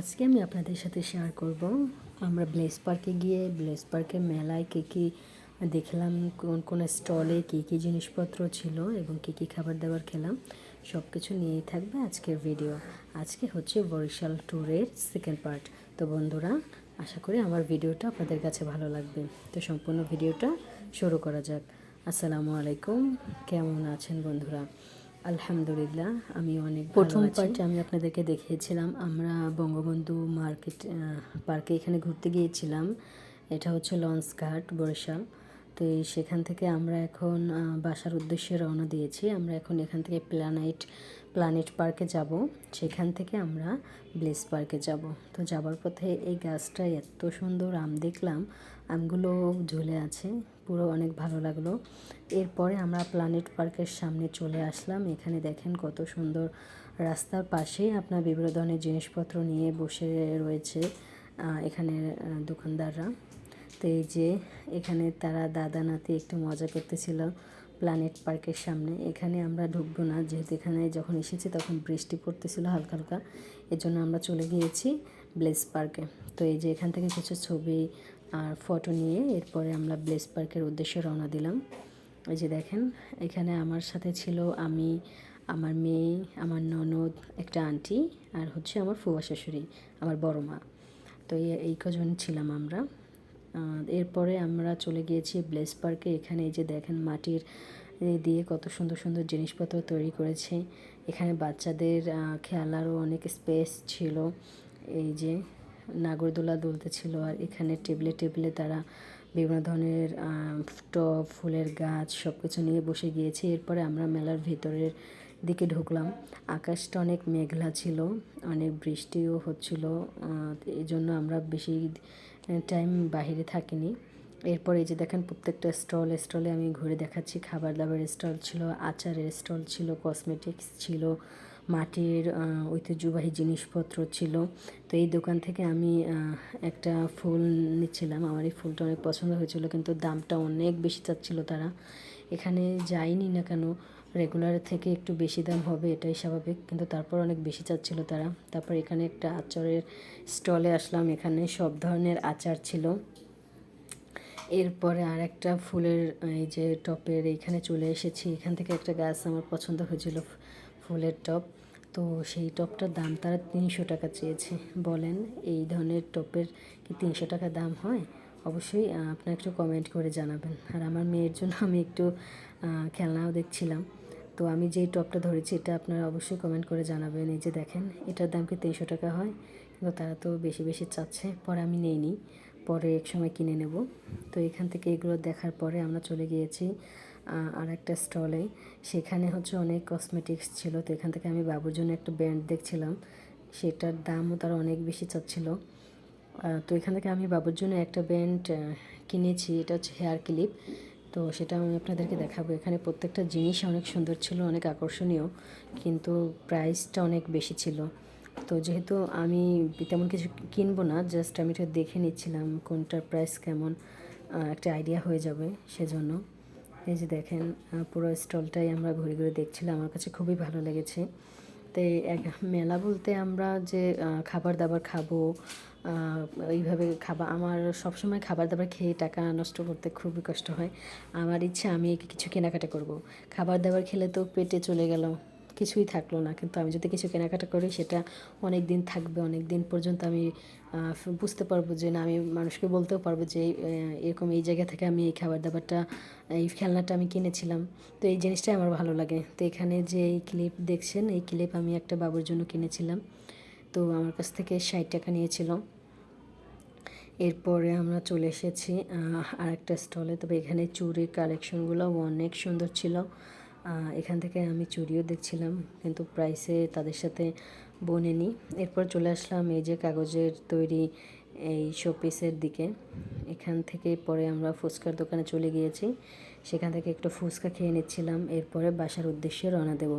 আজকে আমি আপনাদের সাথে শেয়ার করব। আমরা ব্লেস পার্কে গিয়ে ব্লেস পার্কের মেলায় কী কী দেখলাম, কোন কোন স্টলে কী কী জিনিসপত্র ছিল এবং কী কী খাবার দাবার খেলাম সব কিছু নিয়েই থাকবে আজকের ভিডিও আজকে হচ্ছে বরিশাল ট্যুরের সেকেন্ড পার্ট তো বন্ধুরা, আশা করি আমার ভিডিওটা আপনাদের কাছে ভালো লাগবে। তো সম্পূর্ণ ভিডিওটা শুরু করা যাক। আসসালামু আলাইকুম। কেমন আছেন বন্ধুরা? আলহামদুলিল্লাহ আমি অনেক প্রথম পার্টে আমি আপনাদেরকে দেখিয়েছিলাম আমরা বঙ্গবন্ধু মার্কেট পার্কে এখানে ঘুরতে গিয়েছিলাম। এটা হচ্ছে লঞ্চ ঘাট বরিশাল। তো সেখান থেকে আমরা এখন বাসার উদ্দেশ্যে রওনা দিয়েছি। আমরা এখন এখান থেকে প্ল্যানেট প্ল্যানেট পার্কে যাব। সেখান থেকে আমরা ব্লেস পার্কে যাব। তো যাবার পথে এই গাছটা এত সুন্দর আম দেখলাম আমগুলো ঝুলে আছে। পুরো অনেক ভালো লাগল। এরপরে আমরা প্ল্যানেট পার্কের সামনে চলে আসলাম। এখানে দেখেন কত সুন্দর রাস্তার পাশে আপনার বিভিন্ন ধরনের জিনিসপত্র নিয়ে বসে রয়েছে এখানে দোকানদাররা। তো এই যে এখানে তারা দাদা নাতি একটু মজা করতেছিল প্ল্যানেট পার্কের সামনে। এখানে আমরা ঢুকবো না, যেহেতু এখানে যখন এসেছি তখন বৃষ্টি পড়তেছিল হালকা হালকা। এর জন্য আমরা চলে গিয়েছি ব্লেস পার্কে তো এই যে এখান থেকে কিছু ছবি আর ফটো নিয়ে এরপরে আমরা ব্লেস পার্কের উদ্দেশ্যে রওনা দিলাম। এই যে দেখেন, এখানে আমার সাথে ছিল আমি, আমার মেয়ে, আমার ননদ, একটা আন্টি আর হচ্ছে আমার ফুয়া শাশুড়ি, আমার বড় মা। তো এই- কজন ছিলাম আমরা। এরপরে আমরা চলে গিয়েছি ব্লেস পার্কে এখানে এই যে দেখেন মাটির দিয়ে কত সুন্দর সুন্দর জিনিসপত্র তৈরি করেছে। এখানে বাচ্চাদের খেলারও অনেক স্পেস ছিল। এই যে নাগরদোলা দুলতে ছিল আর এখানে টেবিলে টেবিলে তারা বিভিন্ন ধরনের টব, ফুলের গাছ সব কিছু নিয়ে বসে গিয়েছে। এরপরে আমরা মেলার ভেতরের দিকে ঢুকলাম। আকাশটা অনেক মেঘলা ছিল, অনেক বৃষ্টিও হচ্ছিল এই জন্য আমরা বেশি টাইম বাইরে থাকিনি। এরপর এই যে দেখেন প্রত্যেকটা স্টল, স্টলে আমি ঘুরে দেখাচ্ছি। খাবার দাবারের স্টল ছিল, আচারের স্টল ছিল, কসমেটিক্স ছিল মাটির ঐতিহ্যবাহী জিনিসপত্র ছিল। তো এই দোকান থেকে আমি একটা ফুল নিচ্ছিলাম। আমার এই ফুলটা অনেক পছন্দ হয়েছিল, কিন্তু দামটা অনেক বেশি চাচ্ছিল তারা। এখানে যাইনি না কেন, রেগুলার থেকে একটু বেশি দাম হবে, এটাই স্বাভাবিক, কিন্তু তারপর অনেক বেশি চাচ্ছিল তারা। তারপর এখানে একটা আচারের স্টলে আসলাম, এখানে সব ধরনের আচার ছিল। এরপরে আর একটা ফুলের, এই যে টপের, এইখানে চলে এসেছি। এখান থেকে একটা গাছ আমার পছন্দ হয়েছিল ফুলের টপ। তো সেই টপটার দাম তারা তিনশো টাকা চেয়েছে। বলেন, এই ধরনের টপের কি তিনশো টাকা দাম হয়? অবশ্যই আপনারা একটু কমেন্ট করে জানাবেন। আর আমার মেয়ের জন্য আমি একটু খেলনাও দেখছিলাম। তো আমি যেই টপটা ধরেছি, এটা আপনারা অবশ্যই কমেন্ট করে জানাবেন। এই যে দেখেন, এটার দাম কি তিনশো টাকা হয়? কিন্তু তারা তো বেশি বেশি চাচ্ছে। পরে আমি নেইনি। পরে এক সময় কিনে নেব। তো এখান থেকে এগুলো দেখার পরে আমরা চলে গিয়েছি আর একটা স্টলে। সেখানে হচ্ছে অনেক কসমেটিক্স ছিল। তো এখান থেকে আমি বাবুর জন্য একটা ব্যান্ড দেখছিলাম। সেটার দামও তার অনেক বেশি চাচ্ছিল। তো এখান থেকে আমি বাবুর জন্য একটা ব্যান্ড কিনেছি। এটা হচ্ছে হেয়ার ক্লিপ। তো সেটা আমি আপনাদেরকে দেখাবো। এখানে প্রত্যেকটা জিনিস অনেক সুন্দর ছিল, অনেক আকর্ষণীয়। কিন্তু প্রাইসটা অনেক বেশি ছিল। তো যেহেতু আমি তেমন কিছু কিনবো না জাস্ট আমি এটা দেখে নিচ্ছিলাম কোনটার প্রাইস কেমন একটা আইডিয়া হয়ে যাবে সেজন্য। এই যে দেখেন পুরো স্টলটাই আমরা ঘুরে ঘুরে দেখছিলাম, আমার কাছে খুবই ভালো লেগেছে। তো এক, মেলা বলতে আমরা যে খাবার দাবার খাব এইভাবে খাবার আমার সবসময় খাবার দাবার খেয়ে টাকা নষ্ট করতে খুবই কষ্ট হয়। আমার ইচ্ছে আমি কিছু কেনাকাটা করব। খাবার দাবার খেলে তো পেটে চলে গেল। কিছুই থাকল না। কিন্তু আমি যদি কিছু কেনাকাটা করি, সেটা অনেক দিন থাকবে অনেক দিন পর্যন্ত আমি বুঝতে পারব যে না, আমি মানুষকে বলতেও পারব যে এরকম এই জায়গা থেকে আমি এই খাবার দাবারটা এই খেলনাটা আমি কিনেছিলাম। তো এই জিনিসটাই আমার ভালো লাগে। তো এখানে যে এই ক্লিপ দেখছেন, এই ক্লিপ আমি একটা বাবুর জন্য কিনেছিলাম। তো আমার কাছ থেকে ষাট টাকা নিয়েছিল। এরপরে আমরা চলে এসেছি আর একটা স্টলে। তবে এখানে চুরির কালেকশনগুলো অনেক সুন্দর ছিল। এখান থেকে আমি চুড়িও দেখছিলাম, কিন্তু প্রাইসে তাদের সাথে বনে বনেনি এরপর চলে আসলাম এই যে কাগজের তৈরি এই শোপিসের দিকে। এখান থেকে পরে আমরা ফুচকার দোকানে চলে গিয়েছি। সেখান থেকে একটু ফুচকা খেয়ে নিচ্ছিলাম, এরপরে বাসার উদ্দেশ্যে রওনা দেব।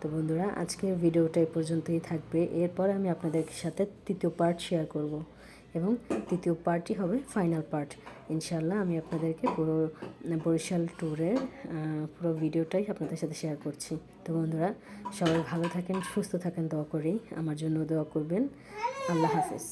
তো বন্ধুরা, আজকের ভিডিওটা এ পর্যন্তই থাকবে। এরপর আমি আপনাদের সাথে তৃতীয় পার্ট শেয়ার করব। এবং তৃতীয় পার্টই হবে ফাইনাল পার্ট। ইনশাল্লাহ আমি আপনাদেরকে পুরো, বরিশাল ট্যুরের পুরো ভিডিওটাই আপনাদের সাথে শেয়ার করছি। তো বন্ধুরা, সবাই ভালো থাকেন, সুস্থ থাকেন, দোয়া করি। আমার জন্য দোয়া করবেন। আল্লাহ হাফেজ।